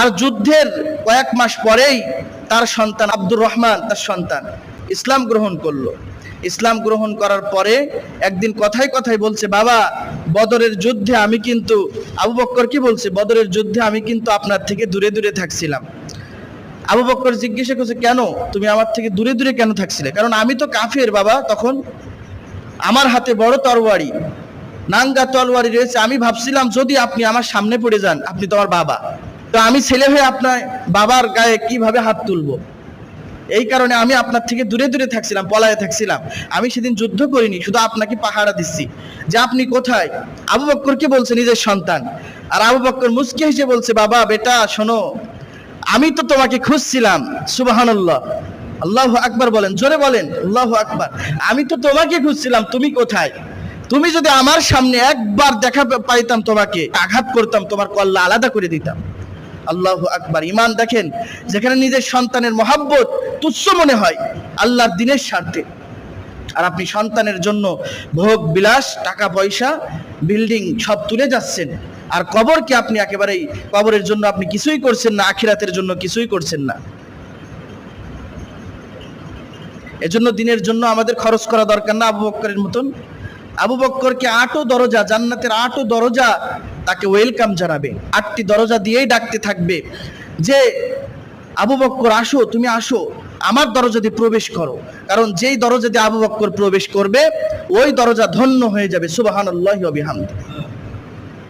আর যুদ্ধের কয়েক মাস পরেই তার সন্তান আব্দুর রহমান, তার সন্তান ইসলাম গ্রহণ করল। ইসলাম গ্রহণ করার পরে একদিন কথায় কথায় বলছে, বাবা, বদরের যুদ্ধে আমি কিন্তু আবু বক্কর কি বলছে? বদরের যুদ্ধে আমি কিন্তু আপনার থেকে দূরে দূরে থাকছিলাম। আবু বক্কর জিজ্ঞাসা করছে, কেন? তুমি আমার থেকে দূরে দূরে কেন থাকছিলে? কারণ আমি তো কাফের বাবা তখন। আমার হাতে বড় তরবারি নাঙ্গা তরবারি রয়েছে। আমি ভাবছিলাম, যদি আপনি আমার সামনে পড়ে যান, আপনি তো আমার বাবা। তো আমি ছেলে হয়ে আপনার বাবার গায়ে কীভাবে হাত তুলবো? এই কারণে আমি আপনার থেকে দূরে দূরে থাকছিলাম, পলায়ে থাকছিলাম। আমি সেদিন যুদ্ধ করিনি, শুধু আপনাকে পাহারা দিচ্ছি। যে আপনি কোথায়? আবু বক্করকে বলছে? নিজের সন্তান। আর আবু বক্কর মুসকি হেসে বলছে, বাবা, বেটা, শোনো, আমি তো তোমাকে খুঁজছিলাম সুবাহান্লাহ আল্লাহ আকবার বলেন, জোরে বলেন, আল্লাহ আকবার। আমি তো তোমাকে খুঁজছিলাম, তুমি কোথায়? তুমি যদি আমার সামনে একবার দেখা পাইতাম তোমাকে, আঘাত করতাম, তোমার কল্লা আলাদা করে দিতাম। আল্লাহ আকবার। ইমান দেখেন, যেখানে নিজের সন্তানের মহাব্বত তুচ্ছ মনে হয়, আল্লাহর দিনের স্বার্থে। আর আপনি সন্তানের জন্য ভোগ, বিলাস, টাকা, পয়সা, বিল্ডিং সব তুলে যাচ্ছেন। আর কবরকে আপনি একেবারেই কবরের জন্য আপনি কিছুই করছেন না, আখিরাতের জন্য কিছুই করছেন না। এজন্য দিনের জন্য আমাদের খরচ করা দরকার না, আবু বক্করের মতন। আবু বক্করকে আটও দরজা, জান্নাতের আটও দরজা তাকে ওয়েলকাম জানাবে। আটটি দরজা দিয়েই ডাকতে থাকবে যে, আবু বক্কর, আসো, তুমি আসো। আমার দরজা দিয়ে প্রবেশ করো। কারণ যেই দরজা দিয়ে আবু বক্কর প্রবেশ করবে, ওই দরজা ধন্য হয়ে যাবে সুবাহান আল্লাহ